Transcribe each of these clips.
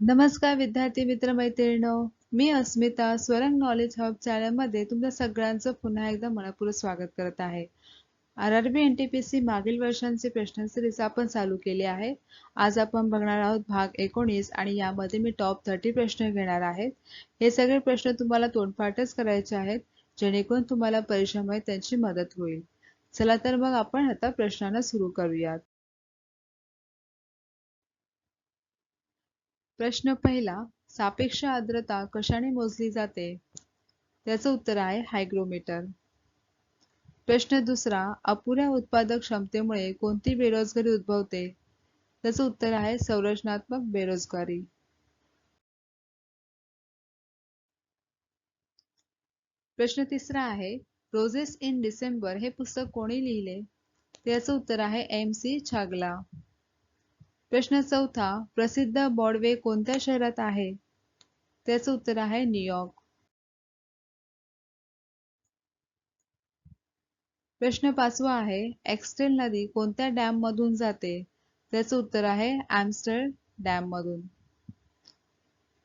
नमस्कार विद्यार्थी मित्र मैत्रिणींनो मी अस्मिता स्वरंग नॉलेज हब चॅनलमध्ये तुमच्या सगळ्यांचं पुन्हा एकदा मनपूर्वक स्वागत करत आहे. R R B N T P C मागील वर्षांचे प्रश्न सिरीज आपण चालू केले आहे. आज आपण बघणार आहोत भाग एकोणीस आणि यामध्ये मी टॉप थर्टी प्रश्न घेणार आहेत हे सगळे प्रश्न तुम्हाला तोंडपाठच करायचे आहेत जेणेकरून तुम्हाला परीक्षेमध्ये त्यांची मदत होईल. चला तर मग आपण आता प्रश्नांना सुरू करूयात. प्रश्न पहिला सापेक्ष आर्द्रता कशाने मोजली जाते? त्याचं उत्तर आहे हायग्रोमीटर. प्रश्न दुसरा अपुऱ्या उत्पादक क्षमतेमुळे कोणती बेरोजगारी उद्भवते? त्याचं उत्तर आहे संरचनात्मक बेरोजगारी. प्रश्न तिसरा आहे रोजेस इन डिसेंबर हे पुस्तक कोणी लिहिले? त्याचं उत्तर आहे एम सी छागला. प्रश्न चौथा प्रसिद्ध बॉडवे कोणत्या शहरात आहे? त्याचं उत्तर आहे न्यूयॉर्क प्रश्न पाचवा आहे एक्स्टेल नदी कोणत्या डॅम मधून जाते? त्याचं उत्तर आहे ॲम्स्टर डॅम मधून.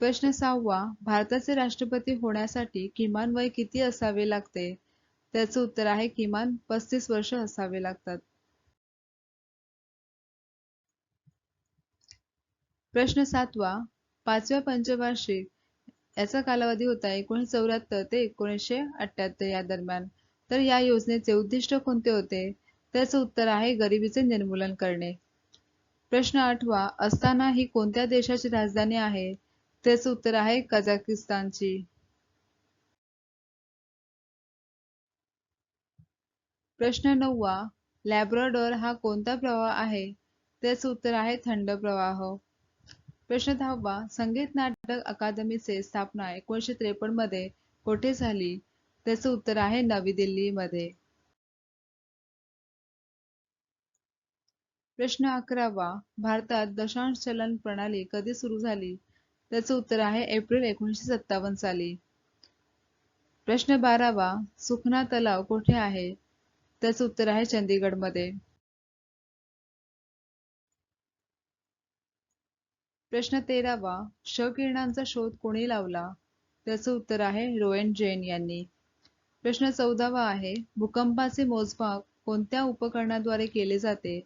प्रश्न सहावा भारताचे राष्ट्रपती होण्यासाठी किमान वय किती असावे लागते? त्याचं उत्तर आहे किमान पस्तीस वर्ष असावे लागतात. प्रश्न सातवा पाचव्या पंचवार्षिक याचा कालावधी होता एकोणीसशे चौऱ्याहत्तर ते एकोणीसशे अठ्याहत्तर या दरम्यान. तर या योजनेचे उद्दिष्ट कोणते होते? त्याचं उत्तर आहे गरिबीचे निर्मूलन करणे. प्रश्न आठवा असताना ही कोणत्या देशाची राजधानी आहे? त्याचं उत्तर आहे कझाकिस्तानची. प्रश्न नववा लॅब्रॉडोर हा कोणता प्रवाह आहे? त्याचं उत्तर आहे थंड प्रवाह. प्रश्न दहावा संगीत नाटक अकादमीचे स्थापना एकोणीसशे त्रेपन्नमध्ये कोठे झाली? त्याचं उत्तर आहे नवी दिल्लीमध्ये. प्रश्न अकरावा. भारतात दशांश चलन प्रणाली कधी सुरू झाली? त्याचं उत्तर आहे एप्रिल एकोणीसशे सत्तावन्न साली. प्रश्न बारावा. सुखना तलाव कोठे आहे? त्याचं उत्तर आहे चंदीगडमध्ये. प्रश्न तेरावा. श किरणांचा शोध कोणी लावला? त्याचं उत्तर आहे रोएन जैन यांनी. प्रश्न चौदावा आहे भूकंपाचे मोजमाप कोणत्या उपकरणाद्वारे केले जाते?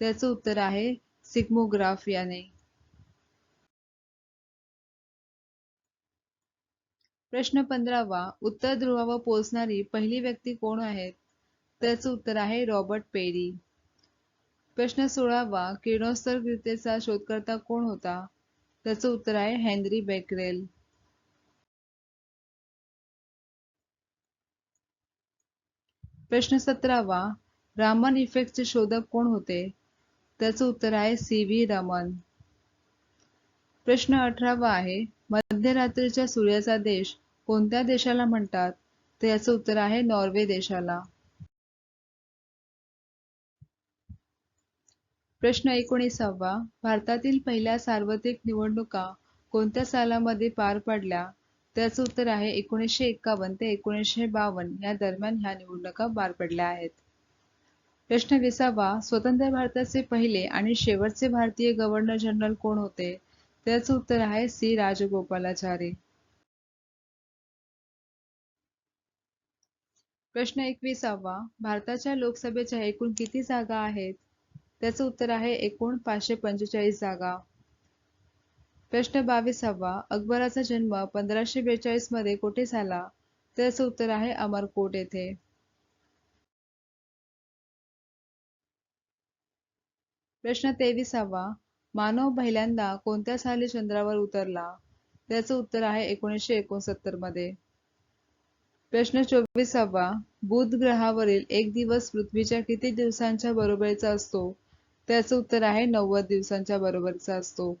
त्याचं उत्तर आहे सिग्मोग्राफ याने. प्रश्न पंधरावा उत्तर ध्रुवावर पोहोचणारी पहिली व्यक्ती कोण आहेत? त्याचं उत्तर आहे रॉबर्ट पेरी. प्रश्न सोळावा किरणोत्सर्गीयतेचा शोधकर्ता कोण होता? त्याचं उत्तर आहे हेनरी बेकरेल. प्रश्न सतरावा. रामन इफेक्टचे शोधक कोण होते? त्याचं उत्तर आहे सी व्ही रमन. प्रश्न अठरावा आहे मध्यरात्रीच्या सूर्याचा देश कोणत्या देशाला म्हणतात? तर याचं उत्तर आहे नॉर्वे देशाला. प्रश्न एकोणीसावा. भारतातील पहिल्या सार्वत्रिक निवडणुका कोणत्या सालामध्ये पार पडल्या? त्याचं उत्तर आहे एकोणीसशे एक्कावन्न ते एकोणीसशे बावन्न. या दरम्यान ह्या निवडणुका पार पडल्या आहेत. प्रश्न विसावा. स्वतंत्र भारताचे पहिले आणि शेवटचे भारतीय गव्हर्नर जनरल कोण होते? त्याचं उत्तर आहे सी. राजगोपालाचारी. प्रश्न एकविसावा. भारताच्या लोकसभेच्या एकूण किती जागा आहेत? त्याचं उत्तर आहे एकूण पाचशे पंचेचाळीस जागा. प्रश्न बावीसावा अकबराचा जन्म पंधराशे बेचाळीसमध्ये कोठे झाला त्याचं उत्तर आहे अमरकोट येथे. प्रश्न तेविसावा मानव पहिल्यांदा कोणत्या साली चंद्रावर उतरला? त्याचं उत्तर आहे एकोणीसशे एकोणसत्तरमध्ये प्रश्न चोवीसावा बुध ग्रहावरील एक दिवस पृथ्वीच्या किती दिवसांच्या बरोबरीचा असतो? त्याचं उत्तर आहे नव्वद दिवसांच्या बरोबरचा असतो.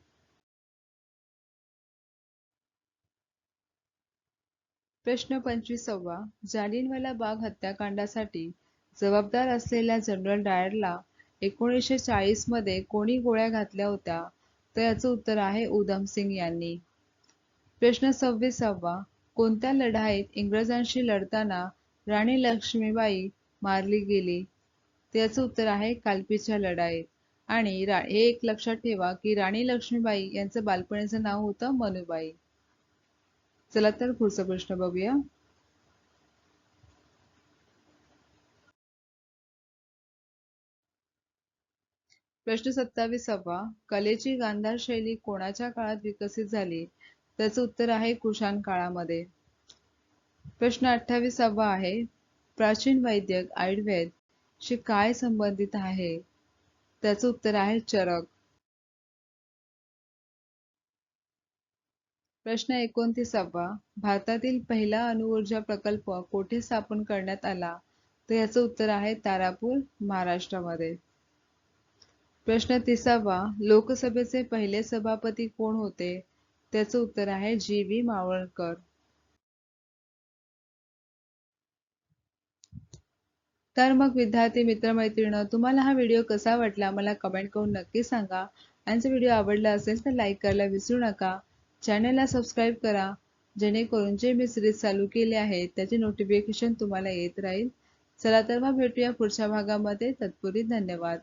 प्रश्न पंचवीसावा. जालियनवाला बाग हत्याकांडासाठी जबाबदार असलेल्या जनरल डायरला एकोणीसशे चाळीसमध्ये कोणी गोळ्या घातल्या होत्या? तर याचं उत्तर आहे उधम सिंग यांनी. प्रश्न सव्वीसावा. कोणत्या लढाईत इंग्रजांशी लढताना राणी लक्ष्मीबाई मारली गेली? त्याचं उत्तर आहे कालपीच्या लढाईत. आणि रा हे एक लक्षात ठेवा की राणी लक्ष्मीबाई यांचं बालपणीचं नाव होतं मनुबाई. चला तर पुढचा प्रश्न बघूया. प्रश्न सत्तावीसावा. कलेची गांधार शैली कोणाच्या काळात विकसित झाली? त्याचं उत्तर आहे कुशाण काळामध्ये. प्रश्न अठ्ठावीसावा आहे. प्राचीन वैद्यक आयुर्वेद शी काय संबंधित आहे? त्याचं उत्तर आहे चरक. प्रश्न एकोणतीसावा. भारतातील पहिला अणुऊर्जा प्रकल्प कोठे स्थापन करण्यात आला? तर याचं उत्तर आहे तारापूर महाराष्ट्रामध्ये. प्रश्न तिसावा. लोकसभेचे पहिले सभापती कोण होते? त्याचं उत्तर आहे जी. व्ही. मावळकर. तर मग विद्यार्थी मित्रमैत्रिणी तुम्हाला हा व्हिडिओ कसा वाटला मला कमेंट करून नक्की सांगा. आणि जर व्हिडिओ आवडला असेल तर लाईक करायला विसरू नका. चॅनलला सबस्क्राईब करा. जेणेकरून जे मी सिरीज चालू केले आहे त्याचे नोटिफिकेशन तुम्हाला येत राहील. चला तर मग भेटूया पुढच्या भागामध्ये. तत्पूर्वी धन्यवाद.